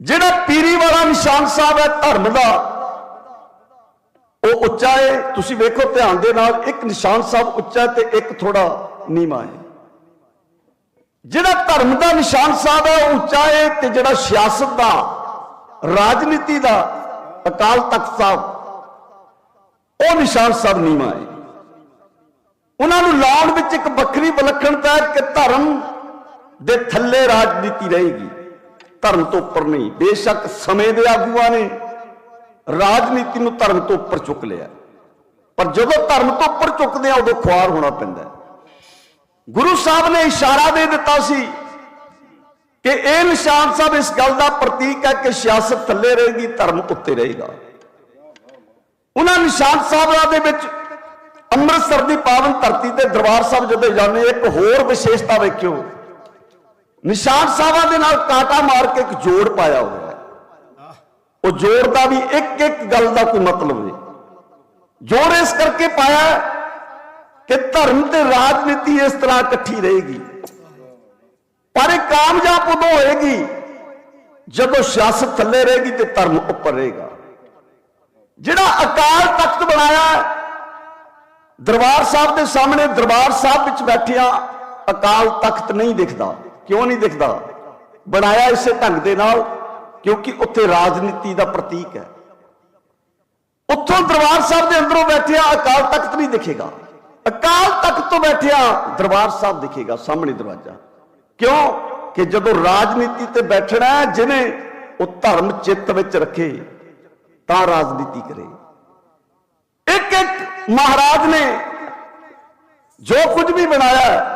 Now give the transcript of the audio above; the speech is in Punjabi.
ਜਿਹੜਾ ਪੀਰੀ ਵਾਲਾ ਨਿਸ਼ਾਨ ਸਾਹਿਬ ਹੈ ਧਰਮ ਦਾ, ਉਹ ਉੱਚਾ ਹੈ ਤੁਸੀਂ ਵੇਖੋ ਧਿਆਨ ਦੇ ਨਾਲ, ਇੱਕ ਨਿਸ਼ਾਨ ਸਾਹਿਬ ਉੱਚਾ ਹੈ ਤੇ ਇੱਕ ਥੋੜਾ ਨੀਵਾਂ ਹੈ ਜਿਹੜਾ ਧਰਮ ਦਾ ਨਿਸ਼ਾਨ ਸਾਹਿਬ ਹੈ, ਉਹ ਉੱਚਾ ਹੈ ਤੇ ਜਿਹੜਾ ਸਿਆਸਤ ਦਾ, ਰਾਜਨੀਤੀ ਦਾ, ਅਕਾਲ ਤਖਤ ਸਾਹਿਬ, ਉਹ ਨਿਸ਼ਾਨ ਸਾਹਿਬ ਨੀਵਾਂ ਹੈ ਉਹਨਾਂ ਨੂੰ ਲਾਉਣ ਵਿੱਚ ਇੱਕ ਵੱਖਰੀ ਵਿਲੱਖਣਤਾ ਹੈ ਕਿ ਧਰਮ ਦੇ ਥੱਲੇ ਰਾਜਨੀਤੀ ਰਹੇਗੀ। ਧਰਮ ਤੋਂ ਉੱਪਰ ਨਹੀਂ, ਬੇਸ਼ੱਕ ਸਮੇਂ ਦੇ ਆਗੂਆਂ ਨੇ ਰਾਜਨੀਤੀ ਨੂੰ ਧਰਮ ਤੋਂ ਉੱਪਰ ਚੁੱਕ ਲਿਆ। ਪਰ ਜਦੋਂ ਧਰਮ ਤੋਂ ਉੱਪਰ ਚੁੱਕਦੇ ਆ, ਉਦੋਂ ਖੁਆਰ ਹੋਣਾ ਪੈਂਦਾ ਗੁਰੂ ਸਾਹਿਬ ਨੇ ਇਸ਼ਾਰਾ ਦੇ ਦਿੱਤਾ ਸੀ ਕਿ ਇਹ ਨਿਸ਼ਾਨ ਸਾਹਿਬ ਇਸ ਗੱਲ ਦਾ ਪ੍ਰਤੀਕ ਹੈ ਕਿ ਸਿਆਸਤ ਥੱਲੇ ਰਹੇਗੀ, ਧਰਮ ਉੱਤੇ ਰਹੇਗਾ। ਉਹਨਾਂ ਨਿਸ਼ਾਨ ਸਾਹਿਬਾਂ ਦੇ ਵਿੱਚ ਅੰਮ੍ਰਿਤਸਰ ਦੀ ਪਾਵਨ ਧਰਤੀ ਤੇ ਦਰਬਾਰ ਸਾਹਿਬ ਜਦੋਂ ਜਾਂਦੇ ਇੱਕ ਹੋਰ ਵਿਸ਼ੇਸ਼ਤਾ ਵੇਖਿਓ। ਨਿਸ਼ਾਨ ਸਾਹਿਬਾਂ ਦੇ ਨਾਲ ਕਾਟਾ ਮਾਰ ਕੇ ਇੱਕ ਜੋੜ ਪਾਇਆ ਹੋਇਆ ਹੈ। ਉਹ ਜੋੜ ਦਾ ਵੀ ਇੱਕ ਇੱਕ ਗੱਲ ਦਾ ਕੋਈ ਮਤਲਬ ਨਹੀਂ। ਜੋੜ ਇਸ ਕਰਕੇ ਪਾਇਆ ਕਿ ਧਰਮ ਤੇ ਰਾਜਨੀਤੀ ਇਸ ਤਰ੍ਹਾਂ ਇਕੱਠੀ ਰਹੇਗੀ। ਪਰ ਇਹ ਕਾਮਯਾਬ ਉਦੋਂ ਹੋਏਗੀ ਜਦੋਂ ਸਿਆਸਤ ਥੱਲੇ ਰਹੇਗੀ ਤੇ ਧਰਮ ਉੱਪਰ ਰਹੇਗਾ। ਜਿਹੜਾ ਅਕਾਲ ਤਖਤ ਬਣਾਇਆ, ਦਰਬਾਰ ਸਾਹਿਬ ਦੇ ਸਾਹਮਣੇ ਦਰਬਾਰ ਸਾਹਿਬ ਵਿੱਚ ਬੈਠਿਆ ਅਕਾਲ ਤਖਤ ਨਹੀਂ ਦਿਖਦਾ। ਕਿਉਂ ਨਹੀਂ ਦਿਖਦਾ? ਬਣਾਇਆ ਇਸੇ ਢੰਗ ਦੇ ਨਾਲ, ਕਿਉਂਕਿ ਉੱਥੇ ਰਾਜਨੀਤੀ ਦਾ ਪ੍ਰਤੀਕ ਹੈ। ਉੱਥੋਂ ਦਰਬਾਰ ਸਾਹਿਬ ਦੇ ਅੰਦਰੋਂ ਬੈਠਿਆ ਅਕਾਲ ਤਖਤ ਨਹੀਂ ਦਿਖੇਗਾ। ਅਕਾਲ ਤਖਤ ਤੋਂ ਬੈਠਿਆ ਦਰਬਾਰ ਸਾਹਿਬ ਦਿਖੇਗਾ, ਸਾਹਮਣੇ ਦਰਵਾਜ਼ਾ। ਕਿਉਂ? ਕਿ ਜਦੋਂ ਰਾਜਨੀਤੀ ਤੇ ਬੈਠਣਾ ਹੈ, ਜਿਹਨੇ ਉਹ ਧਰਮ ਚਿੱਤ ਵਿੱਚ ਰੱਖੇ, ਤਾਂ ਰਾਜਨੀਤੀ ਕਰੇ। ਇੱਕ ਇੱਕ ਮਹਾਰਾਜ ਨੇ ਜੋ ਕੁਝ ਵੀ ਬਣਾਇਆ